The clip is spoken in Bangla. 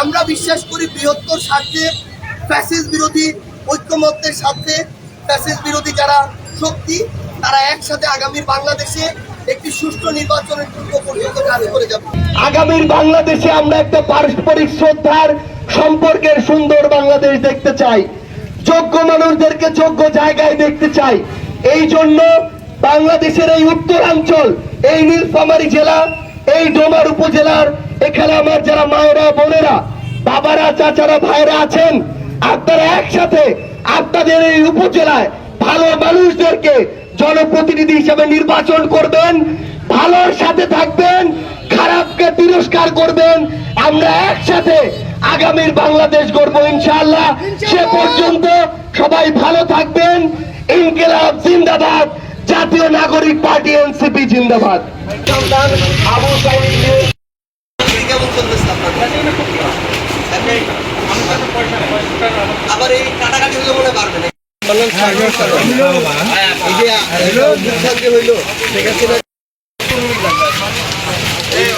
আমরা বিশ্বাস করি বৃহত্তর স্বার্থে ফ্যাসিস বিরোধী ঐক্যমত্যের স্বার্থে ফ্যাসিস বিরোধী যারা শক্তি, তারা একসাথে আগামীর বাংলাদেশে একটি সুষ্ঠু নির্বাচনের পূর্ব পর্যন্ত কাজ করে যাবে। আগামীর বাংলাদেশে আমরা একটা পারস্পরিক শ্রদ্ধার সম্পর্কের সুন্দর বাংলাদেশ দেখতে চাই। যোগ্য মানুষদেরকে যোগ্য জায়গায় দেখতে চাই। এই জন্য বাংলাদেশের এই উত্তরাঞ্চল, এই নীলফামারী জেলা, এই ডোমার উপজেলার এখানে আমার যারা মায়েরা বোনেরা বাবারা চাচারা ভাইরা আছেন আপনারা একসাথে আপনাদের এই উপজেলায় ভালো মানুষদেরকে জনপ্রতিনিধি হিসেবে নির্বাচন করবেন ভালোর সাথে থাকবেন খারাপকে তিরস্কার করবেন আমরা একসাথে আগামীর বাংলাদেশ গড়ব ইনশাআল্লাহ। সে পর্যন্ত সবাই ভালো থাকবেন। ইনকিলাব জিন্দাবাদ জাতীয় নাগরিক পার্টি এনসিপি জিন্দাবাদ। আবু আবার এই কাটাকাটি হলে মনে পারবে না এই